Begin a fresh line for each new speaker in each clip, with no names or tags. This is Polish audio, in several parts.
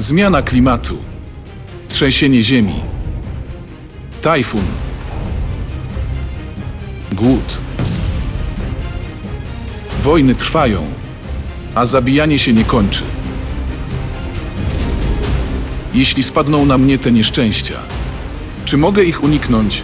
Zmiana klimatu. Trzęsienie ziemi. Tajfun. Głód. Wojny trwają, a zabijanie się nie kończy. Jeśli spadną na mnie te nieszczęścia, czy mogę ich uniknąć?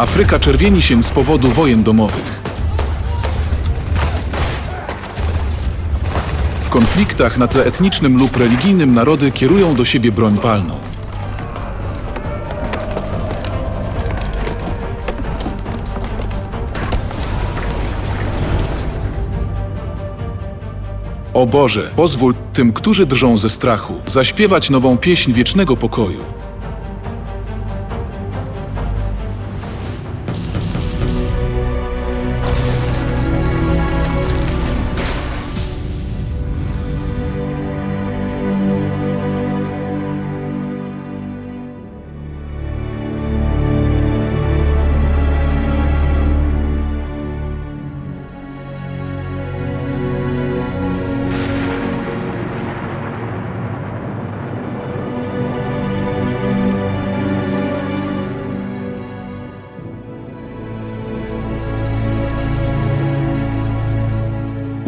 Afryka czerwieni się z powodu wojen domowych. W konfliktach na tle etnicznym lub religijnym narody kierują do siebie broń palną. O Boże, pozwól tym, którzy drżą ze strachu, zaśpiewać nową pieśń wiecznego pokoju.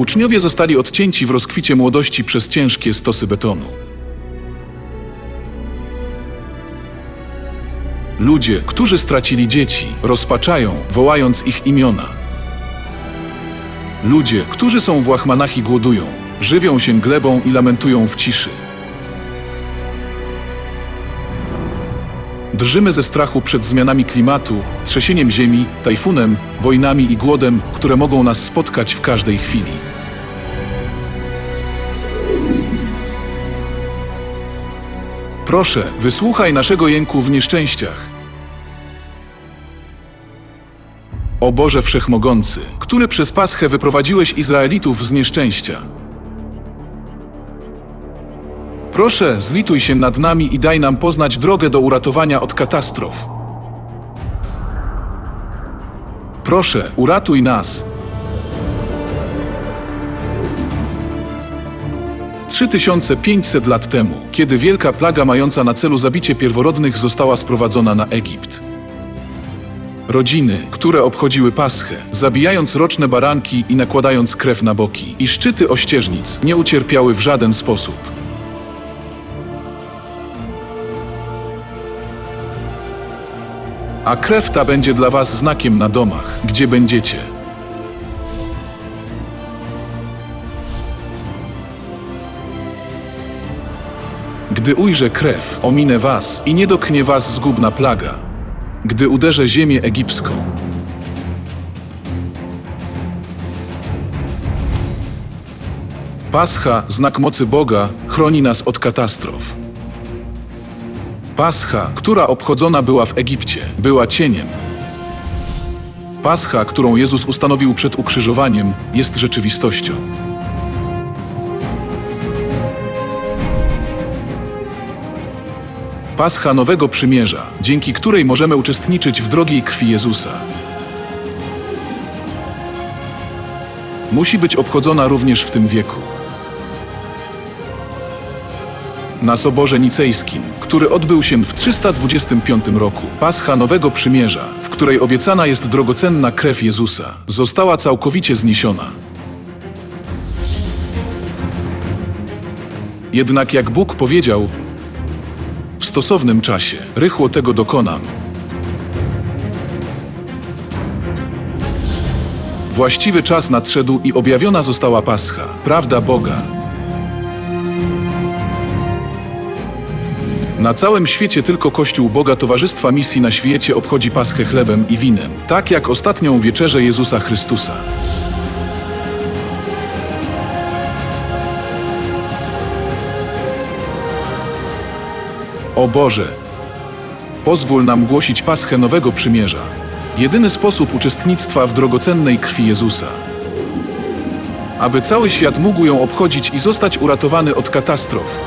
Uczniowie zostali odcięci w rozkwicie młodości przez ciężkie stosy betonu. Ludzie, którzy stracili dzieci, rozpaczają, wołając ich imiona. Ludzie, którzy są w łachmanach i głodują, żywią się glebą i lamentują w ciszy. Drżymy ze strachu przed zmianami klimatu, trzęsieniem ziemi, tajfunem, wojnami i głodem, które mogą nas spotkać w każdej chwili. Proszę, wysłuchaj naszego jęku w nieszczęściach. O Boże Wszechmogący, który przez Paschę wyprowadziłeś Izraelitów z nieszczęścia. Proszę, zlituj się nad nami i daj nam poznać drogę do uratowania od katastrof. Proszę, uratuj nas. 3500 lat temu, kiedy wielka plaga mająca na celu zabicie pierworodnych została sprowadzona na Egipt. Rodziny, które obchodziły Paschę, zabijając roczne baranki i nakładając krew na boki, i szczyty ościeżnic nie ucierpiały w żaden sposób. A krew ta będzie dla was znakiem na domach, gdzie będziecie. Gdy ujrzę krew, ominę was i nie dotknie was zgubna plaga. Gdy uderzę ziemię egipską. Pascha, znak mocy Boga, chroni nas od katastrof. Pascha, która obchodzona była w Egipcie, była cieniem. Pascha, którą Jezus ustanowił przed ukrzyżowaniem, jest rzeczywistością. Pascha Nowego Przymierza, dzięki której możemy uczestniczyć w drogiej krwi Jezusa. Musi być obchodzona również w tym wieku. Na Soborze Nicejskim, który odbył się w 325 roku, Pascha Nowego Przymierza, w której obiecana jest drogocenna krew Jezusa, została całkowicie zniesiona. Jednak jak Bóg powiedział, stosownym czasie rychło tego dokonam. Właściwy czas nadszedł i objawiona została Pascha, prawda Boga. Na całym świecie tylko Kościół Boga Towarzystwa Misji na świecie obchodzi Paschę chlebem i winem, tak jak ostatnią wieczerzę Jezusa Chrystusa. O Boże, pozwól nam głosić Paschę Nowego Przymierza, jedyny sposób uczestnictwa w drogocennej krwi Jezusa. Aby cały świat mógł ją obchodzić i zostać uratowany od katastrof,